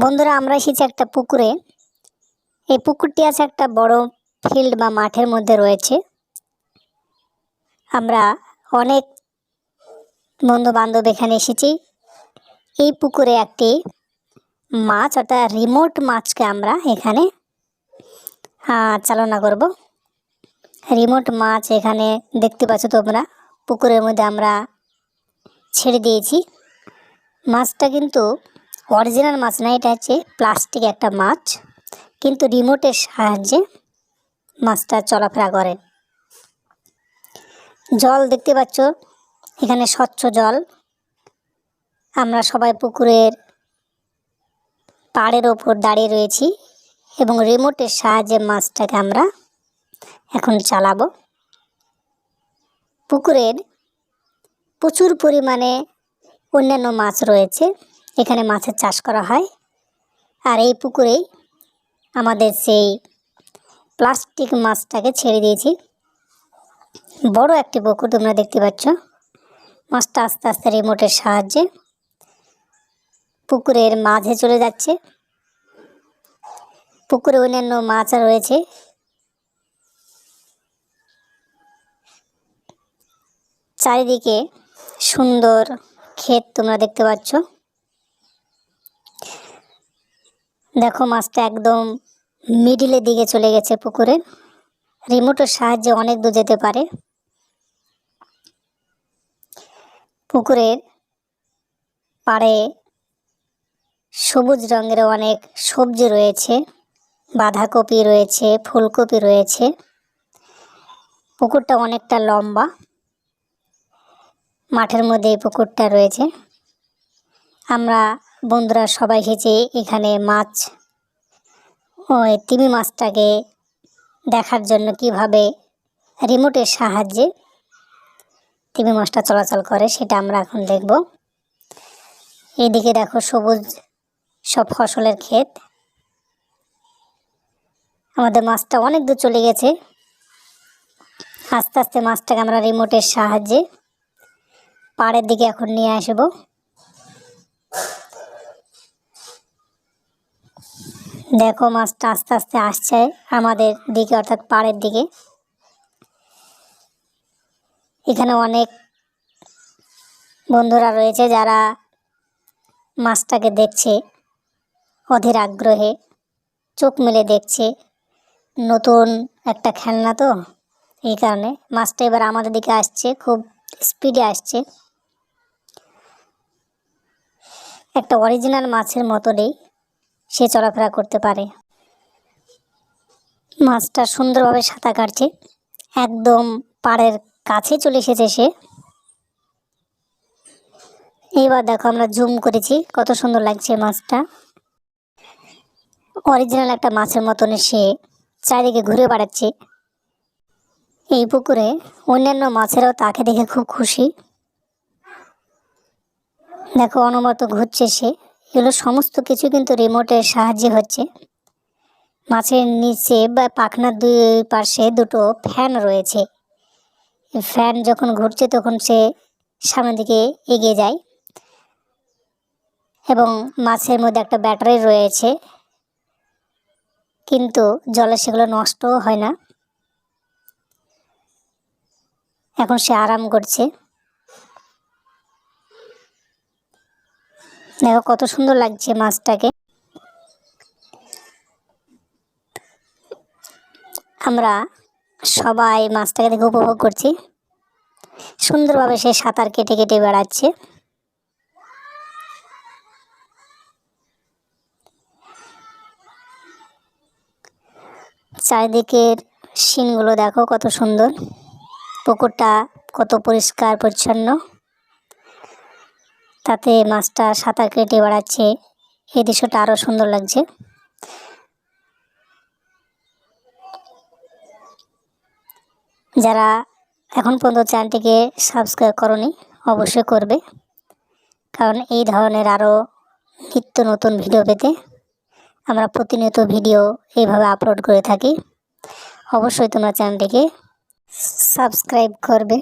বন্ধুরা, আমরা এসেছি একটা পুকুরে। এই পুকুরটি আছে একটা বড় ফিল্ড বা মাঠের মধ্যে রয়েছে। আমরা অনেক বন্ধু বান্ধব এখানে এসেছি। এই পুকুরে একটি মাছ, অর্থাৎ রিমোট মাছকে আমরা এখানে চালনা করব। রিমোট মাছ এখানে দেখতে পাচ্ছ তোমরা, পুকুরের মধ্যে আমরা ছেড়ে দিয়েছি। মাছটা কিন্তু অরিজিনাল মাছ না, এটা হচ্ছে প্লাস্টিক একটা মাছ, কিন্তু রিমোটের সাহায্যে মাছটা চলাফেরা করে। জল দেখতে পাচ্ছ, এখানে স্বচ্ছ জল। আমরা সবাই পুকুরের পাড়ের ওপর দাঁড়িয়ে রয়েছি এবং রিমোটের সাহায্যে মাছটাকে আমরা এখন চালাবো। পুকুরের প্রচুর পরিমাণে অন্যান্য মাছ রয়েছে। এখানে মাছের চাষ করা হয়। আর এই পুকুরেই আমাদের সেই প্লাস্টিক মাছটাকে ছেড়ে দিয়েছি। বড় একটি পুকুর তোমরা দেখতে পাচ্ছ। মাছটা আস্তে আস্তে রিমোটের সাহায্যে পুকুরের মাঝে চলে যাচ্ছে। পুকুরে অন্যান্য মাছ রয়েছে। চারিদিকে সুন্দর ক্ষেত তোমরা দেখতে পাচ্ছ। দেখো মাছটা একদম মিডিলের দিকে চলে গেছে পুকুরে। রিমোটের সাহায্যে অনেক দূর যেতে পারে। পুকুরের পাড়ে সবুজ রঙের অনেক সবজি রয়েছে, বাঁধাকপি রয়েছে, ফুলকপি রয়েছে। পুকুরটা অনেকটা লম্বা, মাঠের মধ্যে এই পুকুরটা রয়েছে। আমরা বন্ধুরা সবাই এসেছি এখানে মাছ। ওই তিমি মাছটাকে দেখার জন্য কীভাবে রিমোটের সাহায্যে তিমি মাছটা চলাচল করে সেটা আমরা এখন দেখব। এইদিকে দেখো সবুজ সব ফসলের ক্ষেত। আমাদের মাছটা অনেক দূর চলে গেছে। আস্তে আস্তে মাছটাকে আমরা রিমোটের সাহায্যে পাড়ের দিকে এখন নিয়ে আসব। দেখো মাছটা আস্তে আস্তে আসছে আমাদের দিকে, অর্থাৎ পাড়ের দিকে। এখানে অনেক বন্ধুরা রয়েছে যারা মাছটাকে দেখছে, অধীর আগ্রহে চোখ মেলে দেখছে। নতুন একটা খেলনা তো, এই কারণে মাছটা এবার আমাদের দিকে আসছে, খুব স্পিডে আসছে। একটা অরিজিনাল মাছের মতনই সে চলাফেরা করতে পারে। মাছটা সুন্দরভাবে সাঁতার কাটছে। একদম পাড়ের কাছে চলে এসেছে সে। এইবার দেখো আমরা জুম করেছি কত সুন্দর লাগছে মাছটা। অরিজিনাল একটা মাছের মতনই সে চারিদিকে ঘুরে বেড়াচ্ছে। এই পুকুরে অন্যান্য মাছেরাও তাকে দেখে খুব খুশি। দেখো অনবরত ঘুরছে সে। এগুলো সমস্ত কিছু কিন্তু রিমোটের সাহায্যে হচ্ছে। মাছের নিচে বা পাখনার দুই পাশে দুটো ফ্যান রয়েছে। ফ্যান যখন ঘুরছে তখন সে সামনের দিকে এগিয়ে যায় এবং মাছের মধ্যে একটা ব্যাটারি রয়েছে। কিন্তু জলে সেগুলো নষ্টও হয় না। এখন সে আরাম করছে। দেখো কত সুন্দর লাগছে মাছটাকে। আমরা সবাই মাছটাকে দেখে উপভোগ করছি। সুন্দরভাবে সে সাঁতার কেটে কেটে বেড়াচ্ছে। চারিদিকের সিনগুলো দেখো কত সুন্দর। পুকুরটা কত পরিষ্কার, পরিচ্ছন্ন। তাতে মাছটা সাঁতার কেটে বেড়াচ্ছে। এই দৃশ্যটা আরও সুন্দর লাগছে। যারা এখন পর্যন্ত চ্যানেলটিকে সাবস্ক্রাইব করনি, অবশ্যই করবে। কারণ এই ধরনের আরও নিত্য নতুন ভিডিও পেতে আমরা প্রতিনিয়ত ভিডিও এইভাবে আপলোড করে থাকি। অবশ্যই তোমরা চ্যানেলটিকে সাবস্ক্রাইব করবে।